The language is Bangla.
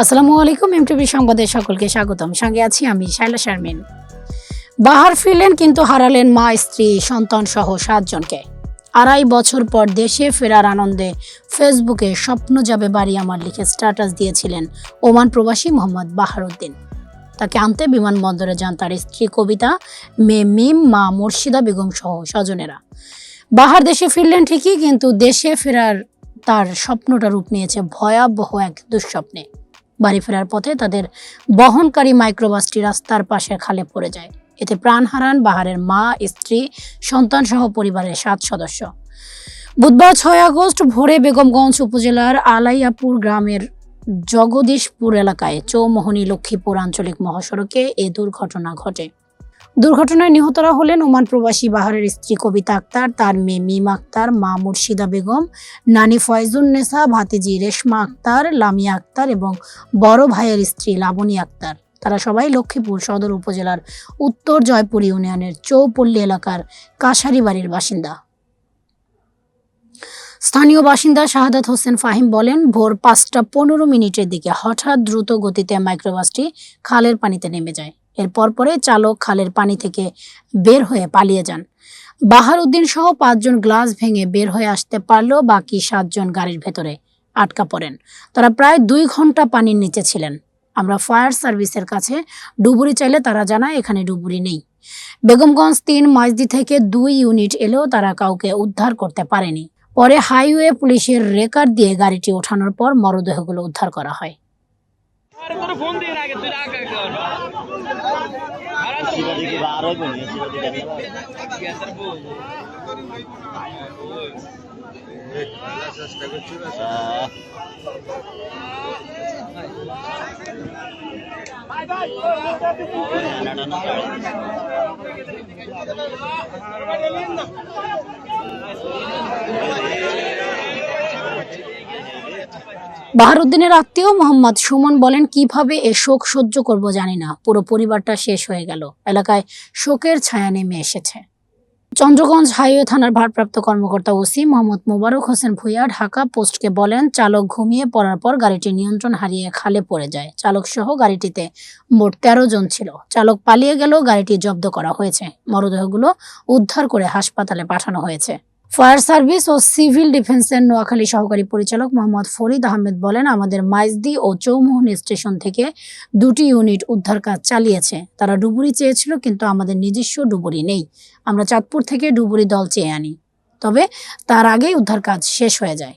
আসসালামু আলাইকুম এমটিভি সংবাদে সকলকে স্বাগতম। সঙ্গে আছি আমি শাইলা শারমিন। বাহার ফিরলেন কিন্তু হারালেন মা, স্ত্রী, সন্তান সহ সাতজনকে। আড়াই বছর পর দেশে ফেরার আনন্দে ফেসবুকে স্বপ্ন যাবে বাড়ি আমার লিখে স্ট্যাটাস দিয়েছিলেন ওমান প্রবাসী মোহাম্মদ বাহারুদ্দিন। তাকে আনতে বিমানবন্দরে যান তার স্ত্রী কবিতা, মেয়ে মিম, মা মুর্শিদা বেগম সহ স্বজনেরা। বাহার দেশে ফিরলেন ঠিকই, কিন্তু দেশে ফেরার তার স্বপ্নটা রূপ নিয়েছে ভয়াবহ এক দুঃস্বপ্নে। বাড়ি ফেরার পথে তাদের বহনকারী মাইক্রোবাসটি রাস্তার পাশে খালে পড়ে যায়। এতে প্রাণ হারান বাহারের মা, স্ত্রী সন্তান সহ পরিবারের সাত সদস্য। বুধবার ছয় আগস্ট ভোরে বেগমগঞ্জ উপজেলার আলাইয়াপুর গ্রামের জগদীশপুর এলাকায় চৌমোহনী লক্ষ্মীপুর আঞ্চলিক মহাসড়কে এ দুর্ঘটনা ঘটে। দুর্ঘটনায় নিহতরা হলেন ওমান প্রবাসী বাহারের স্ত্রী কবিতা আক্তার, তার মেয়ে মিম আক্তার, মা মুর্শিদা বেগম, নানি ফয়জুন্নেসা ভাতিজি রেশমা আক্তার, লামিয়া আক্তার এবং বড় ভাইয়ের স্ত্রী লাবণী আক্তার। তারা সবাই লক্ষ্মীপুর সদর উপজেলার উত্তর জয়পুর ইউনিয়নের চৌপল্লী এলাকার কাশারি বাড়ির বাসিন্দা। স্থানীয় বাসিন্দা শাহাদাত হোসেন ফাহিম বলেন, ভোর পাঁচটা পনেরো মিনিটের দিকে হঠাৎ দ্রুত গতিতে মাইক্রোবাসটি খালের পানিতে নেমে যায়। এর পরপরে চালক খালের পানি থেকে বের হয়ে পালিয়ে যান। বাহার উদ্দিন সহ পাঁচজন গ্লাস ভেঙে বের হয়ে আসতে পারলেও বাকি সাতজন গাড়ির ভেতরে আটকা পড়েন। তারা প্রায় দুই ঘণ্টা পানির নিচে ছিলেন। আমরা ফায়ার সার্ভিসের কাছে ডুবুরি চাইলে তারা জানায় এখানে ডুবুরি নেই। বেগমগঞ্জ তিন মাইজদি থেকে দুই ইউনিট এলেও তারা কাউকে উদ্ধার করতে পারেনি। পরে হাইওয়ে পুলিশের রেকার দিয়ে গাড়িটি ওঠানোর পর মরদেহগুলো উদ্ধার করা হয়। আরে আগে তুই রাখ আগে শিবাদিকে বার হইব নি বাহারুদ্দিনের আত্মীয় মোহাম্মদ সুমন বলেন, কীভাবে এ শোক সহ্য করব জানি না। পুরো পরিবারটা শেষ হয়ে গেল। এলাকায় শোকের ছায়া নেমে এসেছে। চন্দ্রগঞ্জ হাইওয়ে থানার ভারপ্রাপ্ত কর্মকর্তা ওসি মোহাম্মদ মোবারক হোসেন ভুইয়া ঢাকা পোস্টকে বলেন, চালক ঘুমিয়ে পড়ার পর গাড়িটি নিয়ন্ত্রণ হারিয়ে খালে পড়ে যায়। চালক সহ গাড়িটিতে মোট তেরো জন ছিল। চালক পালিয়ে গেলেও গাড়িটি জব্দ করা হয়েছে। মরদেহগুলো উদ্ধার করে হাসপাতালে পাঠানো হয়েছে। ফায়ার সার্ভিস ও সিভিল ডিফেন্সের নোয়াখালী সহকারী পরিচালক মোহাম্মদ ফরিদ আহমেদ বলেন, আমাদের মাইজদি ও চৌমোহন স্টেশন থেকে দুটি ইউনিট উদ্ধার কাজ চালিয়েছে। তারা ডুবুরি চেয়েছিল, কিন্তু আমাদের নিজস্ব ডুবুরি নেই। আমরা চাঁদপুর থেকে ডুবুরি দল চেয়ে আনি। তবে তার আগেই উদ্ধার কাজ শেষ হয়ে যায়।